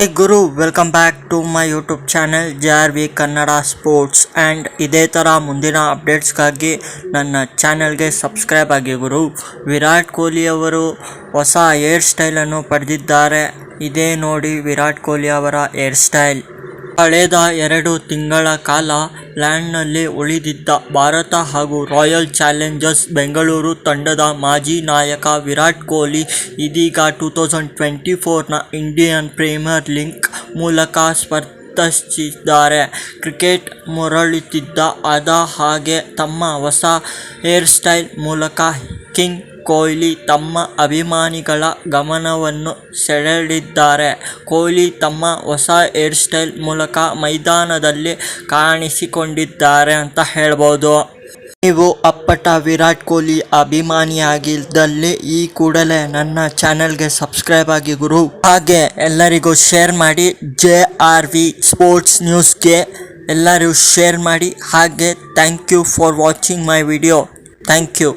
Hey Guru welcome back to my YouTube channel J R V Kannada sports and ಇದೇ ಥರ ಮುಂದಿನ ಅಪ್ಡೇಟ್ಸ್ಗಾಗಿ ನನ್ನ ಚಾನೆಲ್ಗೆ ಸಬ್ಸ್ಕ್ರೈಬ್ ಆಗಿ ಗುರು. ವಿರಾಟ್ ಕೊಹ್ಲಿ ಅವರು ಹೊಸ ಹೇರ್ ಸ್ಟೈಲನ್ನು ಪಡೆದಿದ್ದಾರೆ. ಇದೇ ನೋಡಿ ವಿರಾಟ್ ಕೊಹ್ಲಿ ಅವರ ಹೇರ್ ಸ್ಟೈಲ್ ಕಳೆದ ಎರಡು ತಿಂಗಳ ಕಾಲ ಲ್ಯಾಂಡ್ನಲ್ಲಿ ಉಳಿದಿದ್ದ ಭಾರತ ಹಾಗೂ ರಾಯಲ್ ಚಾಲೆಂಜರ್ಸ್ ಬೆಂಗಳೂರು ತಂಡದ ಮಾಜಿ ನಾಯಕ ವಿರಾಟ್ ಕೊಹ್ಲಿ ಇದೀಗ ಟೂ ತೌಸಂಡ್ ಟ್ವೆಂಟಿ ಫೋರ್ನ ಇಂಡಿಯನ್ ಪ್ರೀಮಿಯರ್ ಲೀಗ್ ಮೂಲಕ ಸ್ಪರ್ಧಿಸಿದ್ದಾರೆ. ಕ್ರಿಕೆಟ್ ಮರಳುತ್ತಿದ್ದ ಅದ ಹಾಗೆ ತಮ್ಮ ಹೊಸ ಹೇರ್ ಸ್ಟೈಲ್ ಮೂಲಕ ಕಿಂಗ್ ಕೊಹ್ಲಿ ತಮ್ಮ ಅಭಿಮಾನಿಗಳ ಗಮನವನ್ನು ಸೆಳೆದಿದ್ದಾರೆ. ಕೊಹ್ಲಿ ತಮ್ಮ ಹೊಸ ಹೇರ್ ಸ್ಟೈಲ್ ಮೂಲಕ ಮೈದಾನದಲ್ಲಿ ಕಾಣಿಸಿಕೊಂಡಿದ್ದಾರೆ ಅಂತ ಹೇಳ್ಬೋದು. ನೀವು ಅಪ್ಪಟ ವಿರಾಟ್ ಕೊಹ್ಲಿ ಅಭಿಮಾನಿಯಾಗಿದ್ದಲ್ಲಿ ಈ ಕೂಡಲೇ ನನ್ನ ಚಾನೆಲ್ಗೆ ಸಬ್ಸ್ಕ್ರೈಬ್ ಆಗಿ ಗುರು. ಹಾಗೆ ಎಲ್ಲರಿಗೂ ಶೇರ್ ಮಾಡಿ ಜೆ ಆರ್ ವಿ ಸ್ಪೋರ್ಟ್ಸ್ ನ್ಯೂಸ್ಗೆ ಎಲ್ಲರೂ ಶೇರ್ ಮಾಡಿ. ಹಾಗೆ thank you for watching my video. Thank you.